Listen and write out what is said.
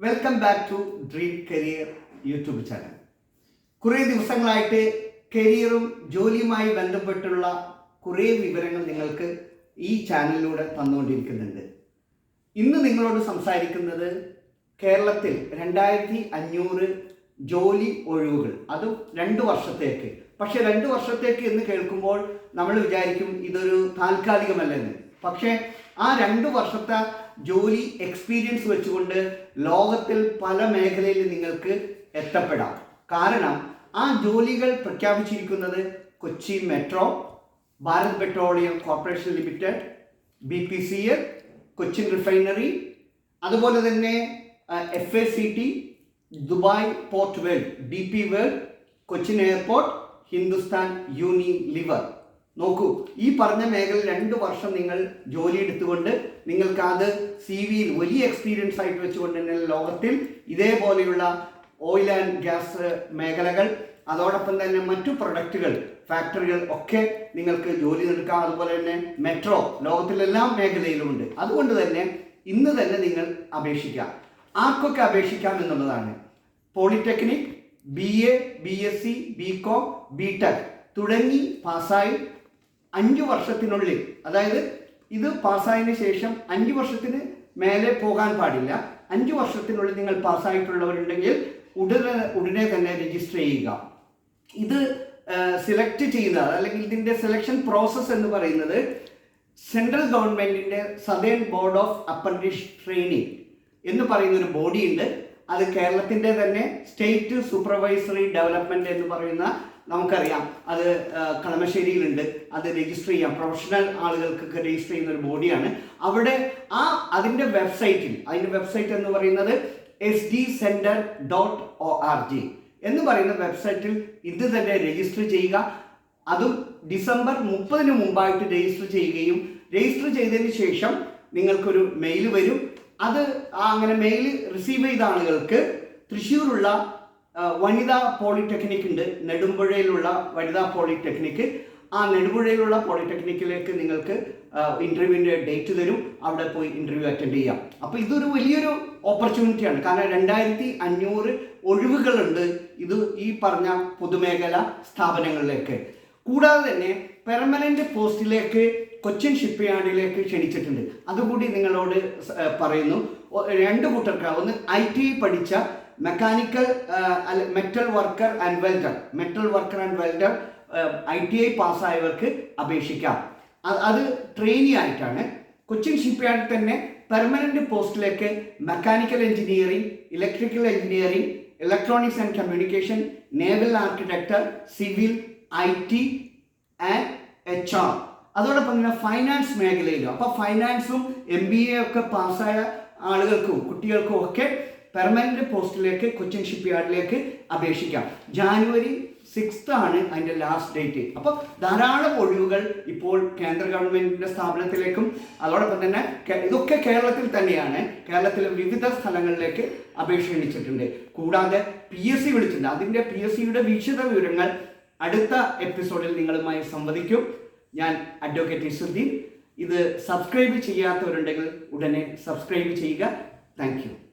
Welcome back to dream career YouTube channel കുറേ ദിവസങ്ങളായിട്ട് കരിയറും ജോലിയുമായി ബന്ധപ്പെട്ടുള്ള കുറേ വിവരങ്ങൾ നിങ്ങൾക്ക് ഈ ചാനലിലൂടെ തന്നുകൊണ്ടിരിക്കുന്നുണ്ട്. ഇന്ന് നിങ്ങളോട് സംസാരിക്കുന്നത് കേരളത്തിൽ രണ്ടായിരത്തി അഞ്ഞൂറ് ജോലി ഒഴിവുകൾ. അതും രണ്ട് വർഷത്തേക്ക്. പക്ഷെ രണ്ട് വർഷത്തേക്ക് എന്ന് കേൾക്കുമ്പോൾ നമ്മൾ വിചാരിക്കും ഇതൊരു താൽക്കാലികമല്ലെന്ന്. പക്ഷേ ആ രണ്ട് വർഷത്തെ ജോലി എക്സ്പീരിയൻസ് വെച്ചുകൊണ്ട് ലോകത്തിൽ പല മേഖലയിൽ നിങ്ങൾക്ക് എത്തപ്പെടാം. കാരണം ആ ജോലികൾ പ്രഖ്യാപിച്ചിരിക്കുന്നത് Kochi metro Bharat petroleum corporation limited B P C L Cochin refinery അതുപോലെ തന്നെ F A C T Dubai port world D P world Cochin airport Hindustan Unilever നോക്കൂ ഈ പറഞ്ഞ മേഖല രണ്ട് വർഷം നിങ്ങൾ ജോലി എടുത്തുകൊണ്ട് നിങ്ങൾക്ക് അത് സി വിയിൽ വലിയ എക്സ്പീരിയൻസ് ആയിട്ട് വെച്ചുകൊണ്ട് തന്നെ ലോകത്തിൽ ഇതേപോലെയുള്ള ഓയിൽ ആൻഡ് ഗ്യാസ് മേഖലകൾ അതോടൊപ്പം തന്നെ മറ്റു പ്രൊഡക്റ്റുകൾ ഫാക്ടറികൾ ഒക്കെ നിങ്ങൾക്ക് ജോലി എടുക്കാം. അതുപോലെ തന്നെ മെട്രോ ലോകത്തിലെല്ലാം മേഖലയിലുമുണ്ട് അതുകൊണ്ട് തന്നെ ഇന്ന് തന്നെ നിങ്ങൾ അപേക്ഷിക്കാം. ആർക്കൊക്കെ അപേക്ഷിക്കാം എന്നുള്ളതാണ്. Polytechnic B A B S C B com B tech തുടങ്ങി പാസ്സായി അഞ്ച് വർഷത്തിനുള്ളിൽ അതായത് ഇത് പാസ്സായതിനു ശേഷം അഞ്ച് വർഷത്തിന് മേലെ പോകാൻ പാടില്ല. അഞ്ച് വർഷത്തിനുള്ളിൽ നിങ്ങൾ പാസ്സായിട്ടുള്ളവരുണ്ടെങ്കിൽ ഉടനെ ഉടനെ തന്നെ രജിസ്റ്റർ ചെയ്യുക. ഇത് സെലക്ട് ചെയ്യുന്ന അല്ലെങ്കിൽ ഇതിന്റെ സെലക്ഷൻ പ്രോസസ്സ് എന്ന് പറയുന്നത് സെൻട്രൽ ഗവൺമെന്റിന്റെ southern board of apprentice training എന്ന് പറയുന്ന ഒരു ബോഡി ഉണ്ട്. അത് കേരളത്തിന്റെ തന്നെ സ്റ്റേറ്റ് സൂപ്പർവൈസറി ഡെവലപ്മെന്റ് എന്ന് പറയുന്ന നമുക്കറിയാം. അത് കളമശ്ശേരിയിലുണ്ട്. അത് രജിസ്റ്റർ ചെയ്യാം. പ്രൊഫഷണൽ ആളുകൾക്കൊക്കെ രജിസ്റ്റർ ചെയ്യുന്ന ഒരു ബോഡിയാണ്. അവിടെ ആ അതിന്റെ വെബ്സൈറ്റിൽ അതിന്റെ വെബ്സൈറ്റ് എന്ന് പറയുന്നത് S D centre dot O R G എന്ന് പറയുന്ന വെബ്സൈറ്റിൽ ഇത് തന്നെ രജിസ്റ്റർ ചെയ്യുക. അതും ഡിസംബർ മുപ്പതിന് മുമ്പായിട്ട് രജിസ്റ്റർ ചെയ്യുകയും രജിസ്റ്റർ ചെയ്തതിന് ശേഷം നിങ്ങൾക്കൊരു മെയിൽ വരും. അത് അങ്ങനെ മെയിൽ റിസീവ് ചെയ്ത ആളുകൾക്ക് തൃശ്ശൂരുള്ള വനിതാ പോളിടെക്നിക് ഉണ്ട്. നെടുമ്പുഴയിലുള്ള വനിതാ പോളിടെക്നിക്. ആ നെടുമ്പുഴയിലുള്ള പോളിടെക്നിക്കിലേക്ക് നിങ്ങൾക്ക് ഇന്റർവ്യൂവിന്റെ ഡേറ്റ് തരും. അവിടെ പോയി ഇന്റർവ്യൂ അറ്റൻഡ് ചെയ്യാം. അപ്പോൾ ഇതൊരു വലിയൊരു ഓപ്പർച്യൂണിറ്റിയാണ് കാരണം രണ്ടായിരത്തി അഞ്ഞൂറ് ഒഴിവുകളുണ്ട് ഇത് ഈ പറഞ്ഞ പൊതുമേഖല സ്ഥാപനങ്ങളിലേക്ക്. കൂടാതെ തന്നെ പെർമനന്റ് പോസ്റ്റിലേക്ക് കൊച്ചിൻ ഷിപ്പ് യാർഡിലേക്ക് ക്ഷണിച്ചിട്ടുണ്ട്. അതുകൂടി നിങ്ങളോട് പറയുന്നു. രണ്ട് കൂട്ടർക്ക്. ഒന്ന് ഐ ടി പഠിച്ച mechanical metal worker and welder metal worker and welder I T I പാസ്സായവർക്ക് അപേക്ഷിക്കാം. അത് ട്രെയിനി ആയിട്ടാണ്. കൊച്ചിൻ ഷിപ്പ് യാർഡിൽ തന്നെ പെർമനന്റ് പോസ്റ്റിലേക്ക് mechanical engineering electrical engineering electronics and communication naval architecture civil I T and H R അതോടൊപ്പം തന്നെ finance മേഖലയിലും അപ്പോൾ ഫൈനാൻസും M B A ഒക്കെ പാസ്സായ ആളുകൾക്കും കുട്ടികൾക്കും ഒക്കെ പെർമനന്റ് പോസ്റ്റിലേക്ക് കൊച്ചിൻ ഷിപ്പ് യാർഡിലേക്ക് അപേക്ഷിക്കാം. ജാനുവരി സിക്സ്ത് ആണ് അതിന്റെ ലാസ്റ്റ് ഡേറ്റ് അപ്പോൾ ധാരാളം ഒഴിവുകൾ ഇപ്പോൾ കേന്ദ്ര ഗവൺമെന്റിന്റെ സ്ഥാപനത്തിലേക്കും അതോടൊപ്പം തന്നെ ഇതൊക്കെ കേരളത്തിൽ തന്നെയാണ്. കേരളത്തിലെ വിവിധ സ്ഥലങ്ങളിലേക്ക് അപേക്ഷ ക്ഷണിച്ചിട്ടുണ്ട്. കൂടാതെ പി എസ് സി വിളിച്ചിട്ടുണ്ട്. അതിന്റെ പി എസ് സിയുടെ വിശദ വിവരങ്ങൾ അടുത്ത എപ്പിസോഡിൽ നിങ്ങളുമായി സംവദിക്കും. ഞാൻ അഡ്വക്കേറ്റ് ഇസുദ്ദീൻ ഇത് സബ്സ്ക്രൈബ് ചെയ്യാത്തവരുണ്ടെങ്കിൽ ഉടനെ സബ്സ്ക്രൈബ് ചെയ്യുക. താങ്ക്